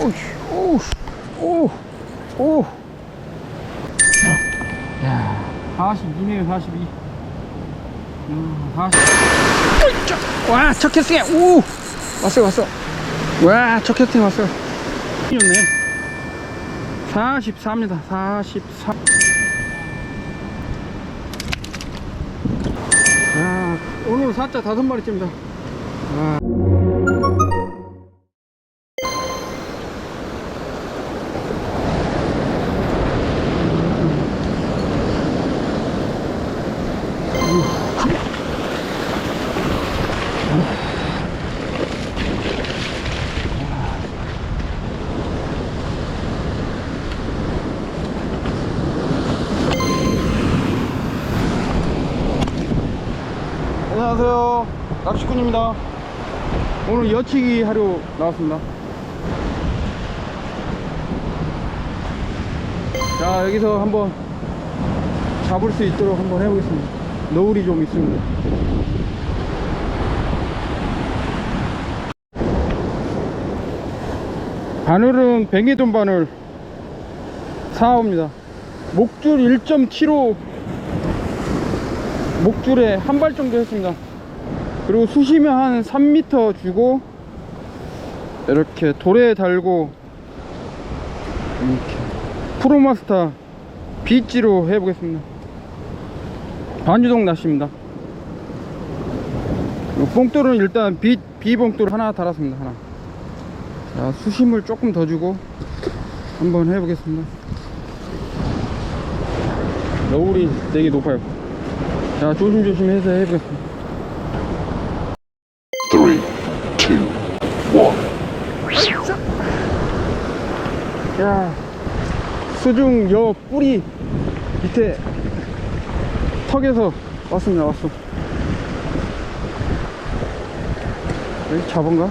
오우, 오우, 오. 야, 42네요, 42. 음, 40. 어이짜. 와, 첫 캐스팅, 오! 왔어, 왔어. 와, 첫 캐스팅 왔어. 이었네. 44입니다, 44. 아, 오늘 사자 다섯 마리쯤이다. 아. 안녕하세요. 낚시꾼입니다. 오늘 여치기 하러 나왔습니다. 자, 여기서 한번 잡을 수 있도록 한번 해보겠습니다. 너울이 좀 있습니다. 바늘은 뱅이돈 바늘 사옵니다. 목줄 1.75 목줄에 한 발 정도 했습니다. 그리고 수시면 한 3m 주고 이렇게 돌에 달고 이렇게 프로마스터 비지로 해보겠습니다. 반주동 낚시입니다. 봉돌은 일단 비, 비봉돌 하나 달았습니다. 하나. 자, 수심을 조금 더 주고 한번 해보겠습니다. 너울이 되게 높아요. 자, 조심조심 해서 해보겠습니다. 수중 여 뿌리 밑에 턱에서 왔습니다, 왔어. 여기 잡은가?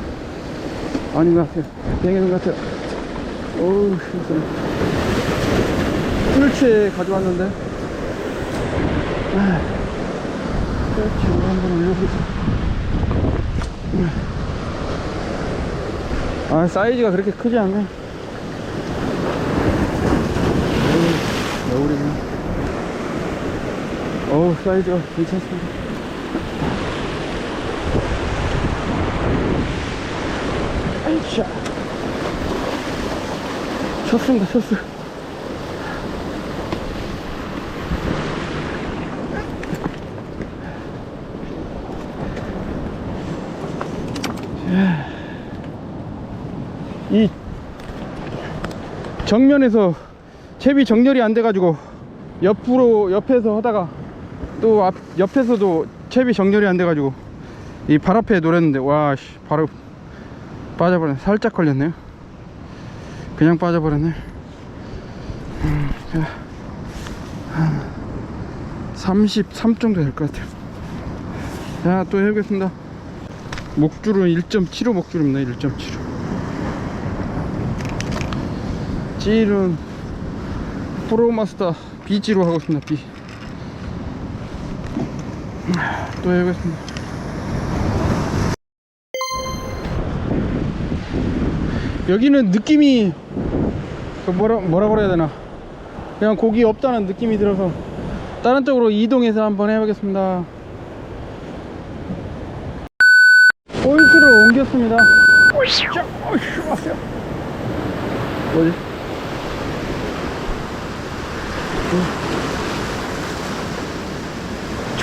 아닌 것 같아요. 것 같아요. 어우, 힘들어. 뜰채 가져왔는데. 아, 뜰채로 한번 올려보겠습니다. 아, 사이즈가 그렇게 크지 않네. 겨울이네. 어우, 사이즈가 괜찮습니다. 아이차. 쳤습니다, 쳤어. 이 정면에서 채비 정렬이 안 돼가지고 옆으로 옆에서 하다가 또 앞 옆에서도 채비 정렬이 안 돼가지고 이 발 앞에 노렸는데 와씨 바로 빠져버렸네 살짝 걸렸네요. 그냥 빠져버렸네. 음, 한33 정도 될 것 같아요. 자또 해보겠습니다. 목줄은 1.75 목줄입니다 1.75 찌는 프로마스터 B지로 하고 있습니다 B. 또 해보겠습니다. 여기는 느낌이 그 뭐라 뭐라 그래야 되나? 그냥 고기 없다는 느낌이 들어서 다른 쪽으로 이동해서 한번 해보겠습니다. 포인트를 옮겼습니다. 자, 어이씨, 왔어요. 뭐지?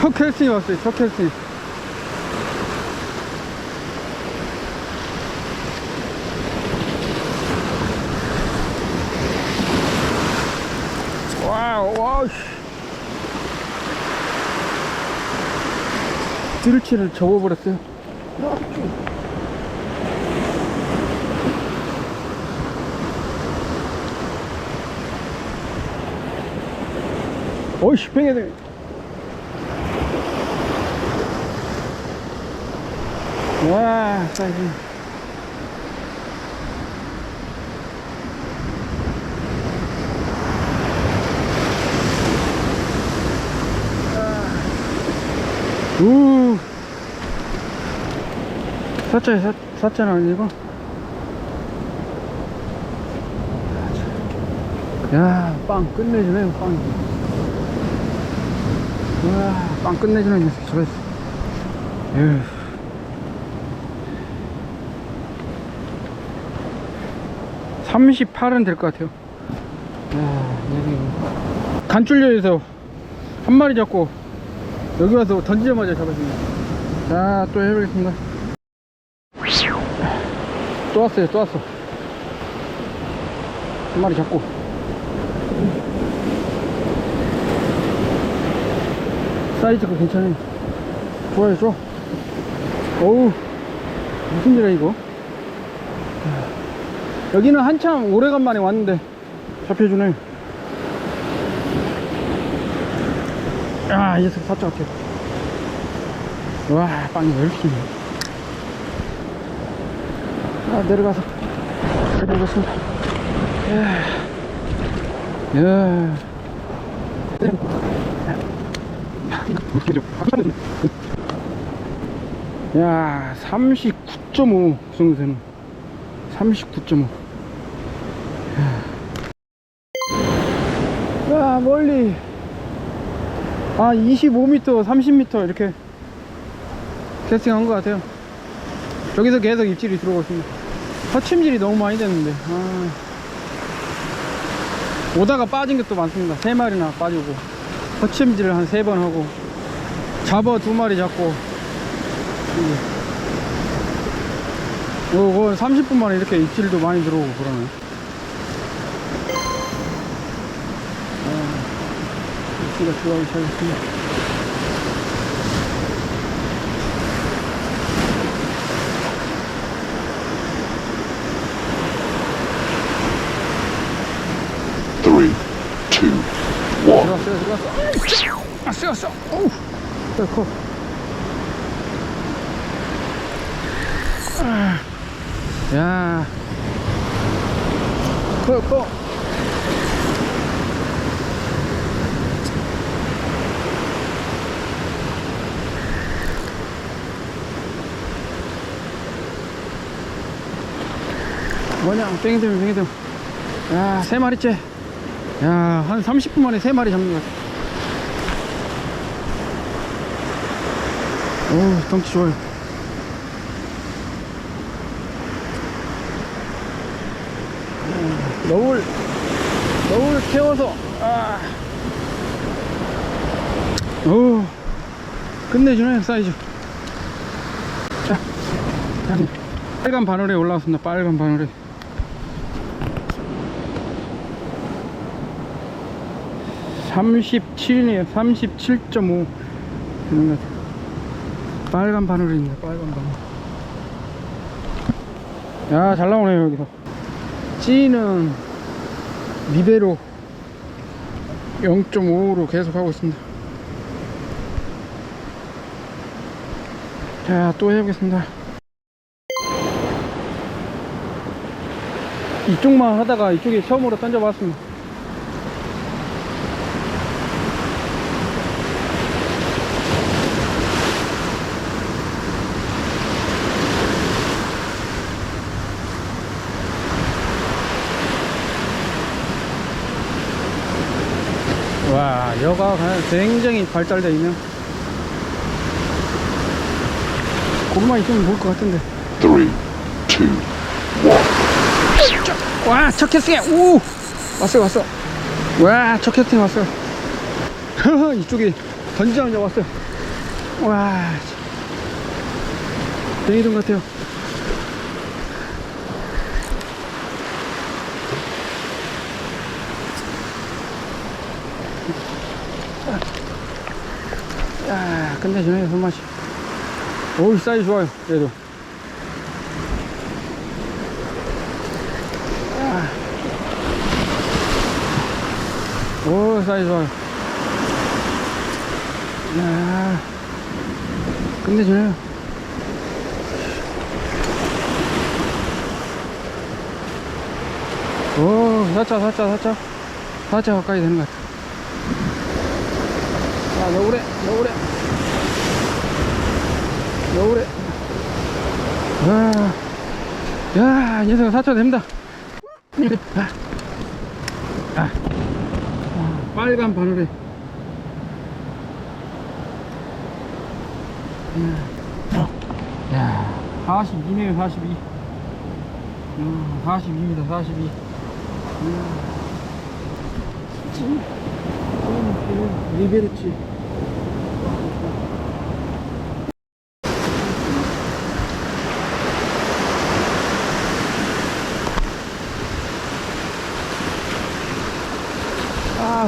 첫 캐스팅이 왔어요 첫 캐스팅 와우 와우 뜰치를 접어버렸어요. 어이씨 뱅에 와 사이즈 우 사자 사, 사자는 아니고 야, 빵 끝내주네, 빵. 와, 빵 끝내주네, 이 녀석. 저거. 에휴. (38은) 될 것 같아요. 야, 여기 간줄려에서 한 마리 잡고 여기 와서 던지자마자 잡았습니다. 자 또 해보겠습니다. 또 왔어요 또 왔어. 한 마리 잡고. 사이즈가 괜찮아요. 좋아요 좋아. 어우 무슨 일이야 이거 여기는 한참 오래간만에 왔는데 잡혀주네 야, 이 녀석 사자 같아. 와, 빵이 왜 이렇게. 아, 내려가서 해보겠습니다. 야, 야. 야, 39.5 구성세는 39.5. 야, 멀리. 아 25m 30m 이렇게 캐스팅한 것 같아요. 여기서 계속 입질이 들어오고 있습니다. 허침질이 너무 많이 됐는데. 아. 오다가 빠진 것도 많습니다. 세 마리나 빠지고. 허침질을 한 세 번 하고. 잡어 두 마리 잡고 요거 30분 만에 이렇게 입질도 많이 들어오고 그러네. 입질가 들어가기 one. 들어갔어요 들어갔어 아 쓰였어 야, 커 야 커, 커. 뭐냐, 뺑이들, 뺑이들. 야, 세 마리째. 야, 한 30분 만에 세 마리 잡는 것 같아. 오, 덩치 좋아요. 음, 너울, 태워서, 아. 오, 끝내주네, 사이즈. 자, 자, 빨간 바늘에 올라왔습니다, 빨간 바늘에. 37이네요. 37.5 되는 것 같아요. 빨간 바늘이 있네, 빨간 바늘. 야, 잘 나오네요, 여기서. 찌는 리베로 0.5로 계속 하고 있습니다. 자, 또 해보겠습니다. 이쪽만 하다가 이쪽에 처음으로 던져봤습니다. 와, 여가 굉장히 발달되어 있네요. 고구마 있으면 먹을 것 같은데. Three, two, one. 와, 첫 캐스팅! 오! 왔어요, 왔어. 와, 첫 캐스팅 왔어요. 이쪽에 던지자마자 왔어요. 와, 베이동 같아요. 야, 끝내주네요, 손맛이. 오우, 사이즈 좋아요, 그래도. 오, 사이즈 좋아요. 야 끝내주네요. 오, 살짝, 살짝, 살짝. 살짝 가까이 되는 것 같아. 자, 너울에, 너울에. 너울에. 와. 야, 이 녀석은 살짝 됩니다. 아. 아, 빨간 바늘에 야 42네요 42 음, 42입니다 42 음, 리베르치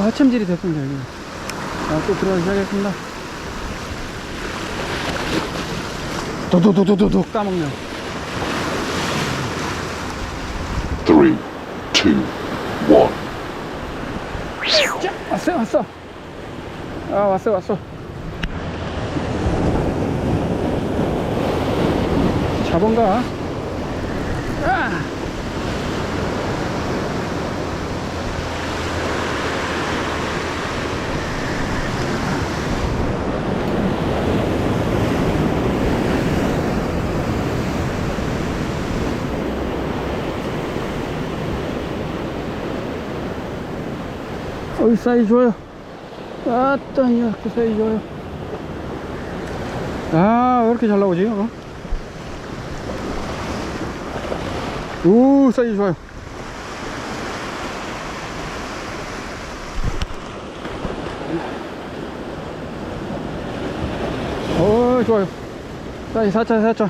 아 화참질이 됐습니다 여기. 아, 또 들어가기 시작했습니다. 도도도도도도 까먹네요. Three, two, one. 자, 왔어 왔어. 아 왔어 왔어. 잡은가 어이 사이 좋아요. 아따 이그 사이 좋아요. 아 왜 이렇게 잘 나오지 어? 오 사이 좋아요. 어 좋아요. 사이 살짝 살짝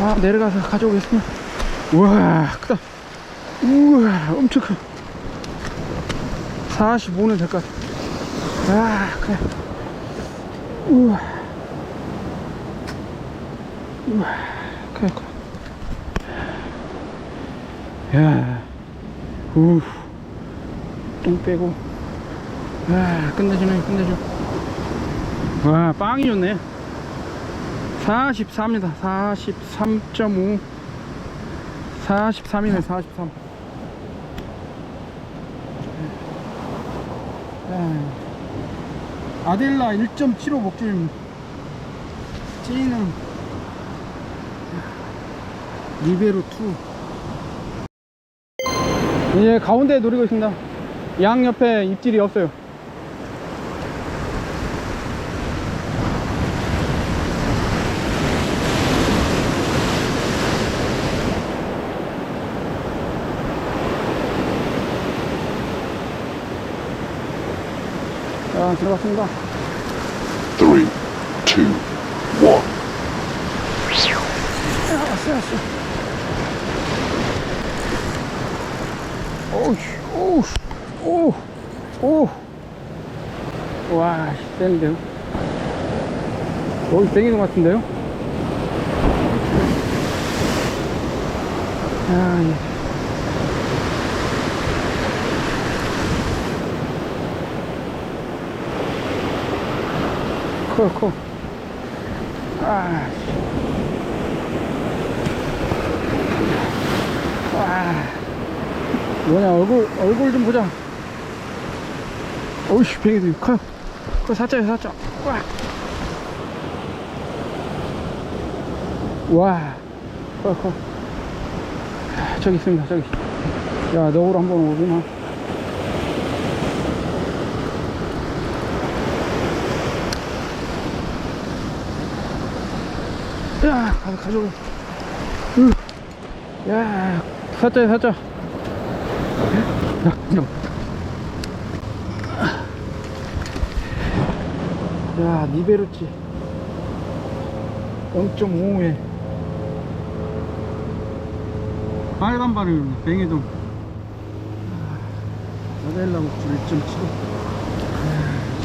아 내려가서 가져오겠습니다. 우와 크다 엄청 커. 45는 될 것 같아. 아 그래. 우와. 우와. 그래 그래. 야 우 똥 빼고. 아 끝내주네 끝내줘. 와 빵이 좋네. 44입니다. 43.5 43이네 43 아델라 1.75 목줄입니다 찌는 리베로 2 이제 가운데 노리고 있습니다. 양 옆에 입질이 없어요 자 들어갔습니다. Three, two, one. 아, 왔어 왔어. 오우 오우 오우 와 센데요? 거의 땡기는 것 같은데요? 아, 예. 커, 커. 아, 씨. 와. 뭐냐, 얼굴, 얼굴 좀 보자. 어이씨, 뱅이도 커요. 커, 살짝이야, 살짝. 와. 와. 커, 커. 아, 저기 있습니다, 저기. 야, 너구로 한번 오구나. 야, 가서 가져오. 으. 야, 살짝, 살짝. 야. 야, 니베르치. 0.5에. 빨간 바늘입니다. 뱅이동. 아델라 목줄 1.7.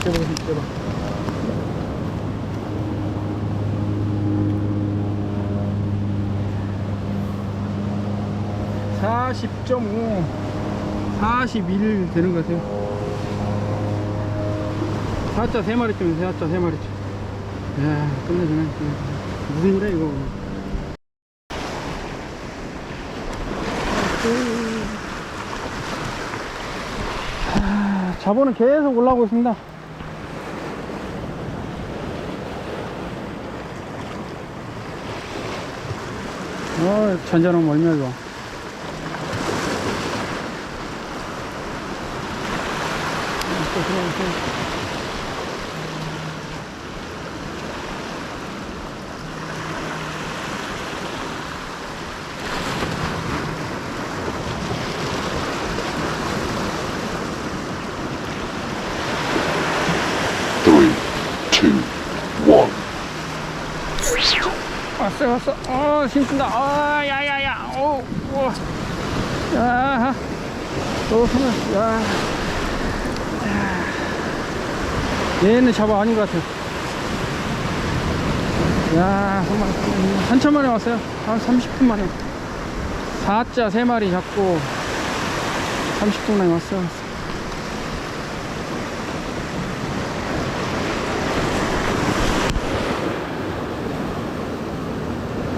떼봐, 떼봐. (40.5) (41) 되는 것 같아요. 사자 세 마리쯤 사자 세 마리쯤. 야 끝내주네 무슨 일이야 이거? 아, 자본은 계속 올라오고 있습니다. 어 잔잔한 멀미야 이 Three, two, one. 왔어, 왔어. 어, 힘쓴다. 어, 야, 야, 야. 오, 오. 야, 또 하나, 야. 야. 얘는 잡아 아닌 것 같아. 야, 정말 한참 만에 왔어요. 한 30분 만에. 4자 3마리 잡고 30분 만에 왔어요. 왔어.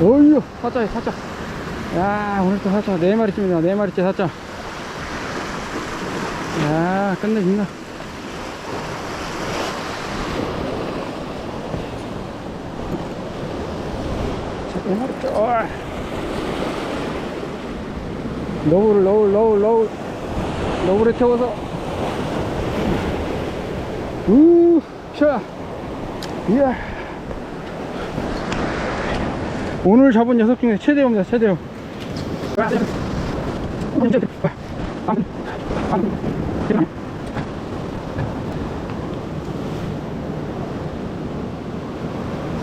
어이요, 사자에 사자. 야, 오늘 또 사자. 네 마리쯤이다. 네 마리째 사자. 야, 끝내준다. 자, 네 마리째. 어. 너울, 너울, 너울, 너울. 너울에 태워서. 우, 샤. 이야. 오늘 잡은 녀석 중에 최대입니다 최대요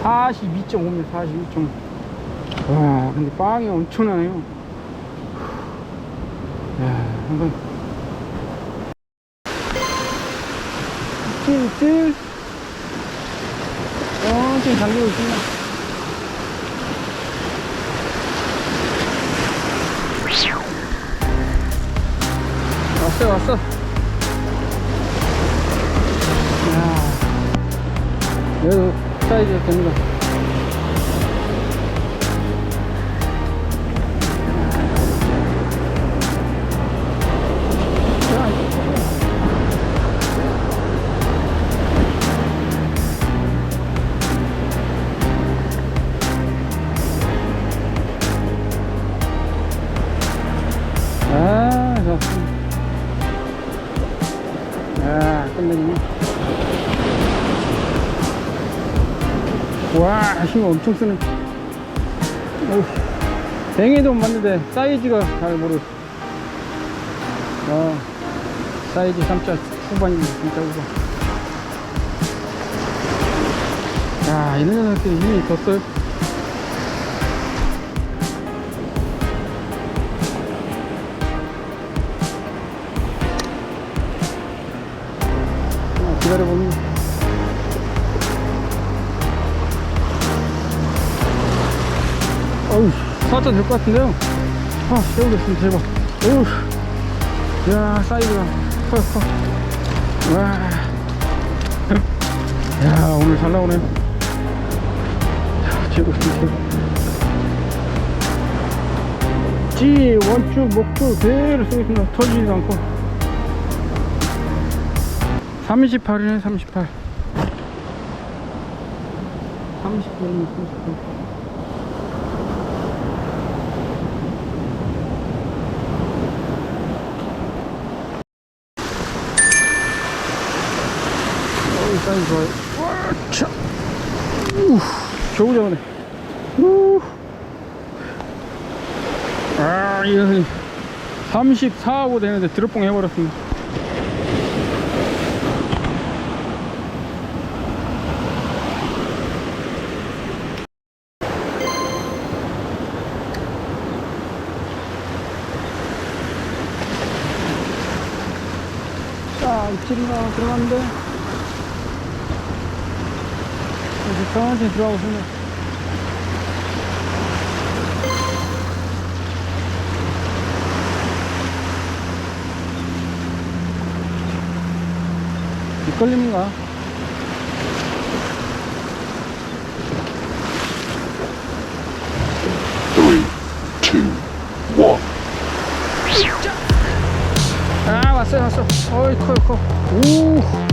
(42.5m) 42.5 와 근데 빵이 엄청나네요. 야 한번. 찔찔. 천천히 당기고 있습니다. 왔어 왔어. 야 여기 사이즈 됩니다 와, 힘 엄청. 어휴, 뱅에도 맞는데 사이즈가 잘 모르. 어, 사이즈 3자 후반이네, 진짜 후반. 야, 이런 녀석들이 힘이 더 써요. 아, 기다려보면 어 우 사자 될것 같은데요? 아 세우겠습니다. 제발 어우 야 사이즈가. 커요 커 와. 야 오늘 잘 나오네. 자 제고 있습니다. 찌 원축 목줄 그대로 쓰겠습니다. 터지지도 않고. 38이네 38 30분이면 30분 어이 사이즈 좋아요 와, 차. 우, 겨우 잡네 우. 아 이거 34하고 되는데 드롭봉 해버렸습니다 자, 입질이가 들어갔는데. 이제 천천히 two, one. 아, 왔어요, 왔어. 어이, 커요, 커. 오, 오,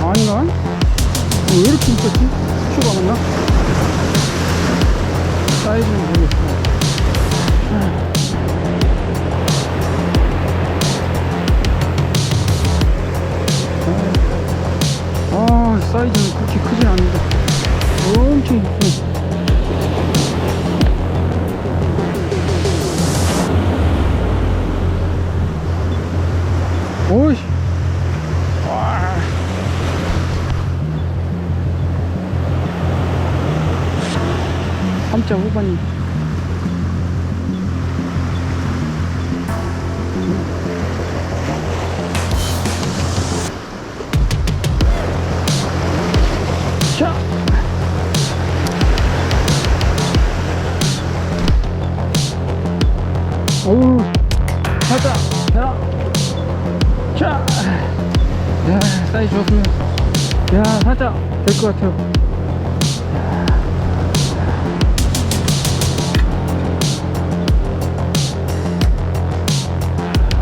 안 나? 왜 이렇게 이뻤지? 될 것 같아요.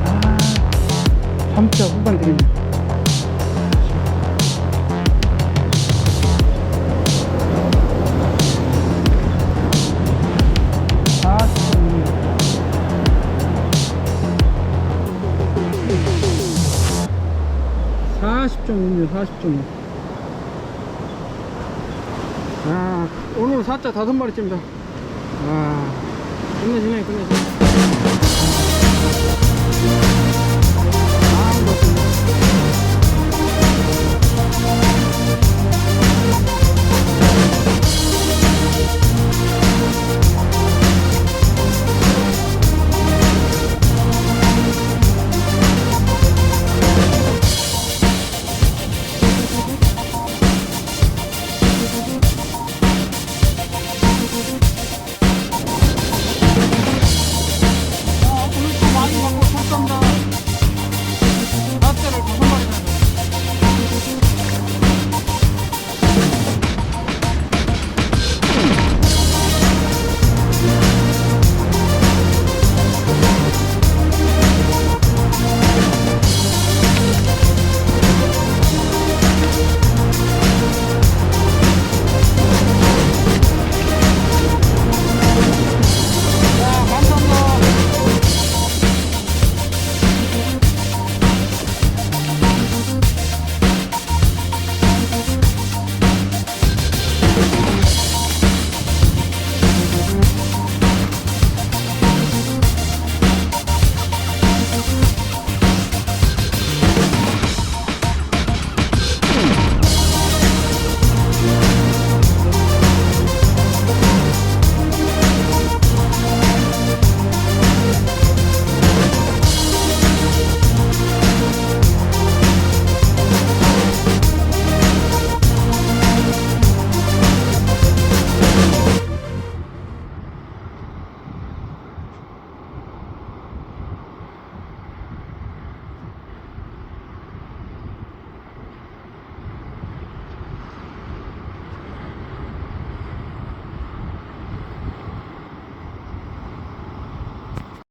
아, 3자 후반 되겠네. 40.5면 40.5. 아, 오늘 사자 다섯 마리째입니다. 아, 끝내주네, 끝내주네.